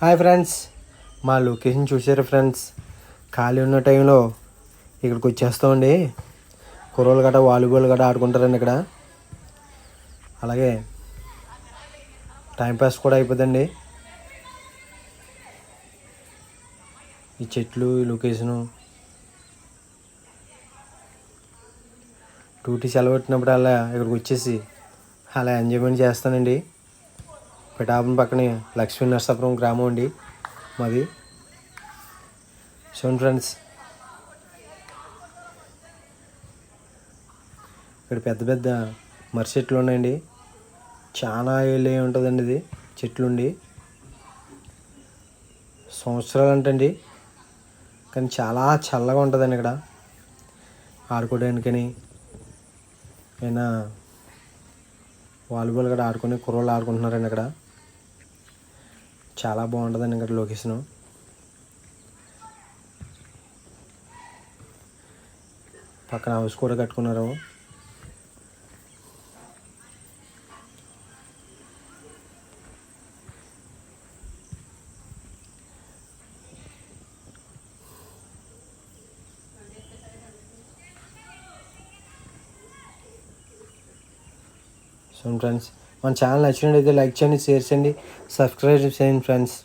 Hi friends. మా location చూసారు friends. ఖాళీ ఉన్న టైంలో ఇక్కడికి వచ్చేస్తామండి కుర్రోళ్ళు గట్రా వాలీబాల్ గట్రా ఆడుకుంటారండి ఇక్కడ. అలాగే టైంపాస్ కూడా అయిపోతుందండి. ఈ చెట్లు ఈ లొకేషను. డ్యూటీ సెలవు పెట్టినప్పుడు అలా ఇక్కడికి వచ్చేసి అలా ఎంజాయ్మెంట్ చేస్తానండి. పిఠాపురం పక్కనే లక్ష్మీ నరసాపురం గ్రామం అండి మాది. చూడండి ఫ్రెండ్స్. ఇక్కడ పెద్ద పెద్ద మర్రి చెట్లు ఉన్నాయండి. చాలా ఏళ్ళు ఉంటుందండి ఇది చెట్లుండి సంవత్సరాలు అంటండి. కానీ చాలా చల్లగా ఉంటుందండి ఇక్కడ. ఆడుకోవడానికని అయినా వాలీబాల్ కూడా ఆడుకొని కుర్రోళ్ళు ఆడుకుంటున్నారండి అక్కడ. చాలా బాగుంటుందండి ఇక్కడ లొకేషను. పక్కన హౌస్ కూడా కట్టుకున్నారు. సో ఫ్రెండ్స్ మన ఛానల్ నచ్చినట్టయితే లైక్ చేయండి షేర్ చేయండి సబ్స్క్రైబ్ చేయండి ఫ్రెండ్స్.